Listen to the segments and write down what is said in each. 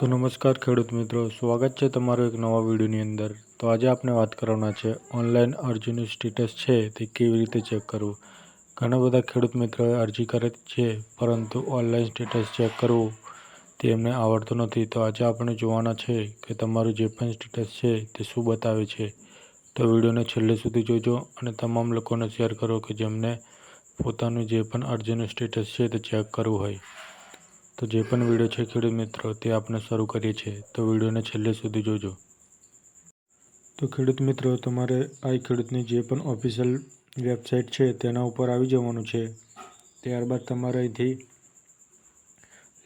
તો નમસ્કાર ખેડૂત મિત્રો, સ્વાગત છે તમારો એક નવા વિડીયોની અંદર. તો આજે આપણે વાત કરવાના છે, ઓનલાઈન અરજીનું સ્ટેટસ છે તે કેવી રીતે ચેક કરવું? ઘણા બધા ખેડૂત મિત્રોએ અરજી કરે છે, પરંતુ ઓનલાઈન સ્ટેટસ ચેક કરવું તે એમને આવડતું નથી. તો આજે આપણે જોવાના છે કે તમારું જે પણ સ્ટેટસ છે તે શું બતાવે છે. તો વિડીયોને છેલ્લે સુધી જોજો અને તમામ લોકોને શેર કરો કે જેમને પોતાનું જે પણ અરજીનું સ્ટેટસ છે તે ચેક કરવું હોય. તો જે પણ વીડિયો છે ખેડૂત મિત્રો, તે આપણે શરૂ કરીએ છીએ. તો વિડીયોને છેલ્લે સુધી જોજો. તો ખેડૂત મિત્રો, તમારે આ ખેડૂતની જે પણ ઓફિશિયલ વેબસાઇટ છે, તેના ઉપર આવી જવાનું છે. ત્યારબાદ તમારે અહીંથી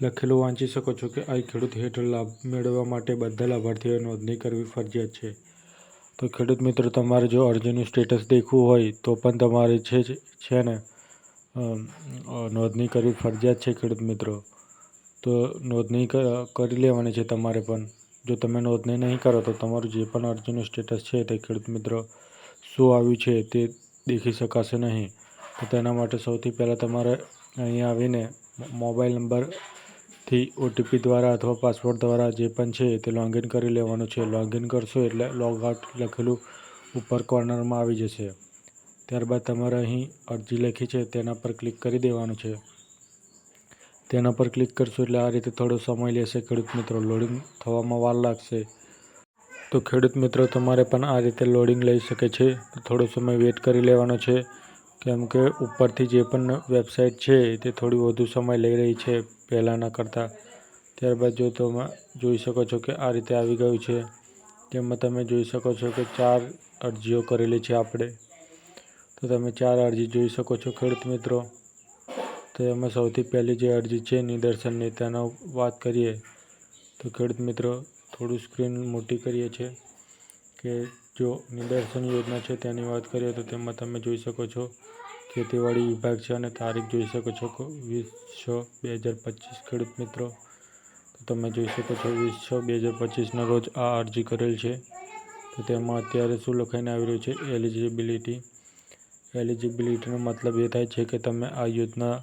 લખેલું વાંચી શકો છો કે આ ખેડૂત હેઠળ લાભ મેળવવા માટે બધા લાભાર્થીઓએ નોંધણી કરવી ફરજિયાત છે. તો ખેડૂત મિત્રો, તમારે જો અરજીનું સ્ટેટસ દેખવું હોય, તો પણ તમારે છે છે ને નોંધણી કરવી ફરજિયાત છે ખેડૂત મિત્રો. તો નોંધણી કરી લેવાની છે તમારે પણ. જો તમે નોંધણી નહીં કરો તો તમારું જે પણ અરજીનું સ્ટેટસ છે તે ખેડૂત મિત્રો શું આવ્યું છે તે દેખી શકાશે નહીં. તો તેના માટે સૌથી પહેલાં તમારે અહીં આવીને મોબાઈલ નંબરથી ઓટીપી દ્વારા અથવા પાસવર્ડ દ્વારા જે પણ છે તે લોગિન કરી લેવાનું છે. લોગિન કરશો એટલે લોગ આઉટ લખેલું ઉપર કોર્નરમાં આવી જશે. ત્યારબાદ તમારે અહીં અરજી લખી છે તેના પર ક્લિક કરી દેવાનું છે. તેના પર ક્લિક કરશો એટલે આ રીતે થોડો સમય લેશે ખેડૂત મિત્રો. લોડિંગ થવામાં વાર લાગશે. તો ખેડૂત મિત્રો, તમારે પણ આ રીતે લોડિંગ લઈ શકે છે. થોડો સમય વેઇટ કરી લેવાનો છે. કેમ કે ઉપરથી જે પણ વેબસાઇટ છે, તે થોડી વધુ સમય લઈ રહી છે પહેલાંના કરતાં. ત્યારબાદ જો તમે જોઈ શકો છો કે આ રીતે આવી ગયું છે. તેમાં તમે જોઈ શકો છો કે ચાર અરજીઓ કરેલી છે આપણે. તો તમે ચાર અરજી જોઈ શકો છો ખેડૂત મિત્રો. તો એમાં સૌથી પહેલી જે અરજી છે નિદર્શનની તેનો વાત કરીએ, તો ખેડૂત મિત્રો, થોડું સ્ક્રીન મોટી કરીએ છીએ કે જો નિદર્શન યોજના છે તેની વાત કરીએ તો તેમાં તમે જોઈ શકો છો, ખેતીવાડી વિભાગ છે અને તારીખ જોઈ શકો છો વીસ છ બે હજાર પચીસ ખેડૂત મિત્રો. તો તમે જોઈ શકો છો, વીસ છ બે હજાર પચીસના રોજ આ અરજી કરેલ છે. તો તેમાં અત્યારે શું લખાઈને આવી રહ્યું છે? એલિજિબિલિટી. એલિજિબિલિટીનો મતલબ એ થાય છે કે તમે આ યોજના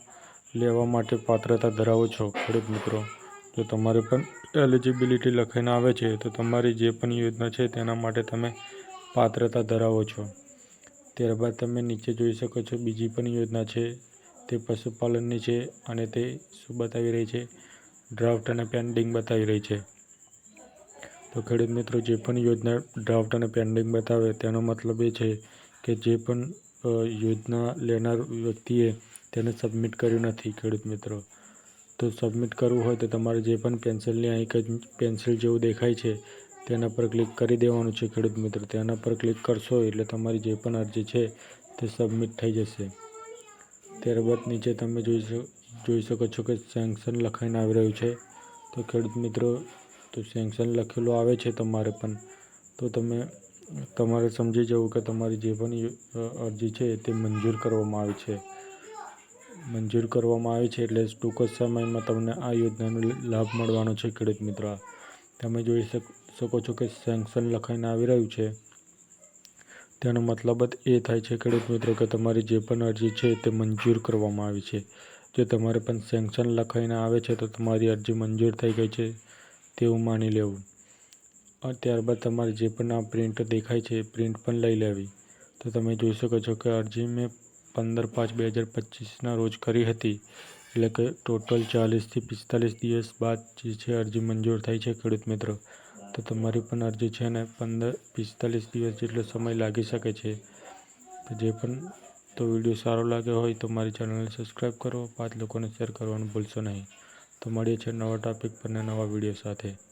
લેવા માટે પાત્રતા ધરાવો છો, ખેડૂત મિત્રો. જો તમારે પણ એલિજિબિલિટી લખાઈને આવે છે, તો તમારી જે પણ યોજના છે, તેના માટે તમે પાત્રતા ધરાવો છો. ત્યારબાદ તમે નીચે જોઈ શકો છો, બીજી પણ યોજના છે, તે પશુપાલનની છે અને તે શું બતાવી રહી છે? ડ્રાફ્ટ અને પેન્ડિંગ બતાવી રહી છે. તો ખેડૂત મિત્રો, જે પણ યોજના ડ્રાફ્ટ અને પેન્ડિંગ બતાવે, તેનો મતલબ એ છે કે જે પણ યોજના લેનાર વ્યક્તિએ તેને સબમિટ કર્યું નથી, ખેડૂત મિત્રો. તો સબમિટ કરવું હોય તો તમારે જે પણ પેન્સિલની અહીં કંઈ પેન્સિલ જેવું દેખાય છે, તેના પર ક્લિક કરી દેવાનું છે, ખેડૂત મિત્રો. તેના પર ક્લિક કરશો એટલે તમારી જે પણ અરજી છે, તે સબમિટ થઈ જશે. ત્યારબાદ નીચે તમે જોઈ જોઈ શકો છો કે સેન્કશન લખાઈને આવી રહ્યું છે. તો ખેડૂત મિત્રો, તો સેન્કશન લખેલું આવે છે તમારે પણ. તો તમે, તમારે સમજી જવું કે તમારી જે પણ અરજી છે, તે મંજૂર કરવામાં આવી છે. મંજૂર કરવામાં આવી છે એટલે ટૂંક જ સમયમાં તમને આ યોજનાનો લાભ મળવાનો છે, ખેડૂત મિત્રો. તમે જોઈ શકો છો કે સેન્કશન લખાઈને આવી રહ્યું છે. તેનો મતલબ જ એ થાય છે, ખેડૂત મિત્રો, કે તમારી જે પણ અરજી છે તે મંજૂર કરવામાં આવી છે. જો તમારે પણ સેન્કશન લખાઈને આવે છે, તો તમારી અરજી મંજૂર થઈ ગઈ છે તેવું માની લેવું. ત્યારબાદ તમારે જે પણ આ પ્રિન્ટ દેખાય છે પ્રિન્ટ પણ લઈ લેવી. તો તમે જોઈ શકો છો કે અરજી મેં પંદર પાંચ બે હજાર પચીસના રોજ કરી હતી. એટલે કે ટોટલ ચાલીસથી પિસ્તાલીસ દિવસ બાદ જે છે અરજી મંજૂર થઈ છે, ખેડૂત મિત્રો. તો તમારી પણ અરજી છે ને પંદર પિસ્તાલીસ દિવસ જેટલો સમય લાગી શકે છે. તો જે પણ તો વીડિયો સારો લાગ્યો હોય તો મારી ચેનલને સબસ્ક્રાઈબ કરો, પાંચ લોકોને શેર કરવાનું ભૂલશો નહીં. તો મળીએ છીએ નવા ટોપિક પર નવા વીડિયો સાથે.